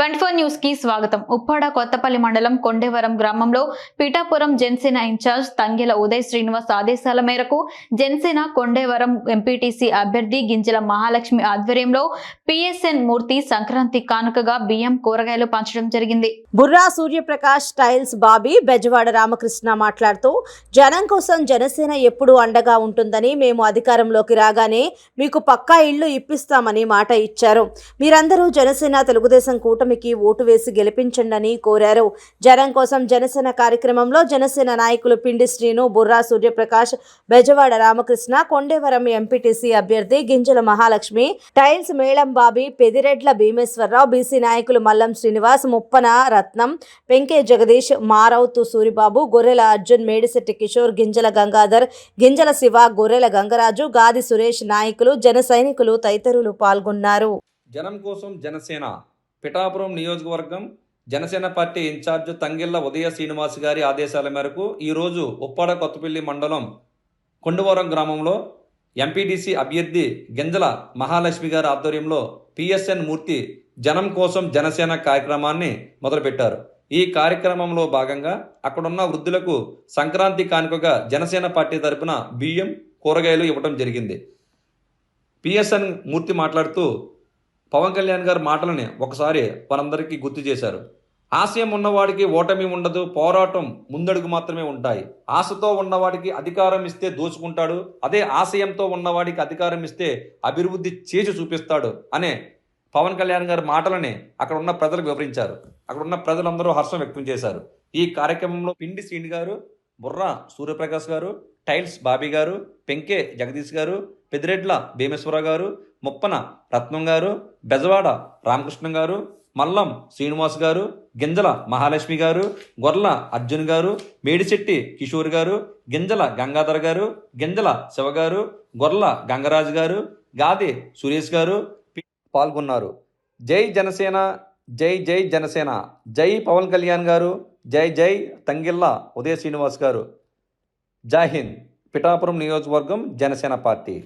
Twenty four న్యూస్కి స్వాగతం. ఉప్పాడ కొత్తపల్లి మండలం కొండేవరం గ్రామంలో పీఠాపురం జనసేన ఇన్ఛార్జ్ తంగెల ఉదయ్ శ్రీనివాస్ ఆదేశాల మేరకు జనసేన కొండేవరం ఎంపీటీసీ అభ్యర్థి గింజల మహాలక్ష్మి ఆధ్వర్యంలో పిఎస్ఎన్ మూర్తి సంక్రాంతి కానుకగా బియ్యం కూరగాయలు పంచడం జరిగింది. బుర్రా సూర్యప్రకాష్ టైల్స్ బాబీ బెజవాడ రామకృష్ణ మాట్లాడుతూ జనం కోసం జనసేన ఎప్పుడూ అండగా ఉంటుందని మేము అధికారంలోకి రాగానే మీకు పక్కా ఇళ్ళు ఇప్పిస్తామని మాట ఇచ్చారు. మీరందరూ జనసేన తెలుగుదేశం కూటమికి ఓటు వేసి గెలిపించండని కోరారు. జనం కోసం జనసేన కార్యక్రమంలో జనసేన నాయకులు పిండి శ్రీను బుర్రా సూర్యప్రకాష్ బెజవాడ రామకృష్ణ కొండేవరం ఎంపీటీసీ అభ్యర్థి గింజల మహాలక్ష్మి టైల్స్ మేళం బాబీ పెదిరెడ్ల భీమేశ్వరరావు బీసీ నాయకులు మల్లం శ్రీనివాస్ ముప్పన రత్నం పెంకే జగదీష్ మారౌతు సూరిబాబు గొర్రెల అర్జున్ మేడిశెట్టి కిషోర్ గింజల గంగాధర్ గింజల శివ గొర్రెల గంగరాజు గాది సురేష్ నాయకులు జన సైనికులు తదితరులు పాల్గొన్నారు. జనం కోసం జనసేన పిఠాపురం నియోజకవర్గం జనసేన పార్టీ ఇన్ఛార్జ్ తంగిళ్ళ ఉదయ శ్రీనివాస్ గారి ఆదేశాల మేరకు ఈరోజు ఉప్పాడ కొత్తపల్లి మండలం కొండవరం గ్రామంలో ఎంపీడీసీ అభ్యర్థి గింజల మహాలక్ష్మి గారి ఆధ్వర్యంలో పిఎస్ఎన్ మూర్తి జనం కోసం జనసేన కార్యక్రమాన్ని మొదలుపెట్టారు. ఈ కార్యక్రమంలో భాగంగా అక్కడున్న వృద్ధులకు సంక్రాంతి కానుకగా జనసేన పార్టీ తరపున బియ్యం కూరగాయలు ఇవ్వడం జరిగింది. పిఎస్ఎన్ మూర్తి మాట్లాడుతూ పవన్ కళ్యాణ్ గారి మాటలని ఒకసారి మనందరికీ గుర్తు చేశారు. ఆశయం ఉన్నవాడికి ఓటమి ఉండదు పోరాటం ముందడుగు మాత్రమే ఉంటాయి. ఆశతో ఉన్నవాడికి అధికారం ఇస్తే దోచుకుంటాడు అదే ఆశయంతో ఉన్నవాడికి అధికారం ఇస్తే అభివృద్ధి చేసి చూపిస్తాడు అనే పవన్ కళ్యాణ్ గారి మాటలని అక్కడ ఉన్న ప్రజలకు వివరించారు. అక్కడ ఉన్న ప్రజలందరూ హర్షం వ్యక్తం చేశారు. ఈ కార్యక్రమంలో పిండి శ్రీని గారు బుర్రా సూర్యప్రకాష్ గారు టైల్స్ బాబీ గారు పెంకే జగదీష్ గారు పెదిరెడ్ల భీమేశ్వరరావు గారు ముప్పన రత్నం గారు బెజవాడ రామకృష్ణ గారు మల్లం శ్రీనివాస్ గారు గింజల మహాలక్ష్మి గారు గొర్ల అర్జున్ గారు మేడిశెట్టి కిషోర్ గారు గింజల గంగాధర్ గారు గింజల శివ గారు గొర్ల గంగరాజు గారు గాది సురేష్ గారు పాల్గొన్నారు. జై జనసేన జై జై జనసేన. జై పవన్ కళ్యాణ్ గారు. జై జై తంగిల్లా ఉదయ శ్రీనివాస్ గారు. జాహింద్ పిఠాపురం నియోజకవర్గం జనసేన పార్టీ.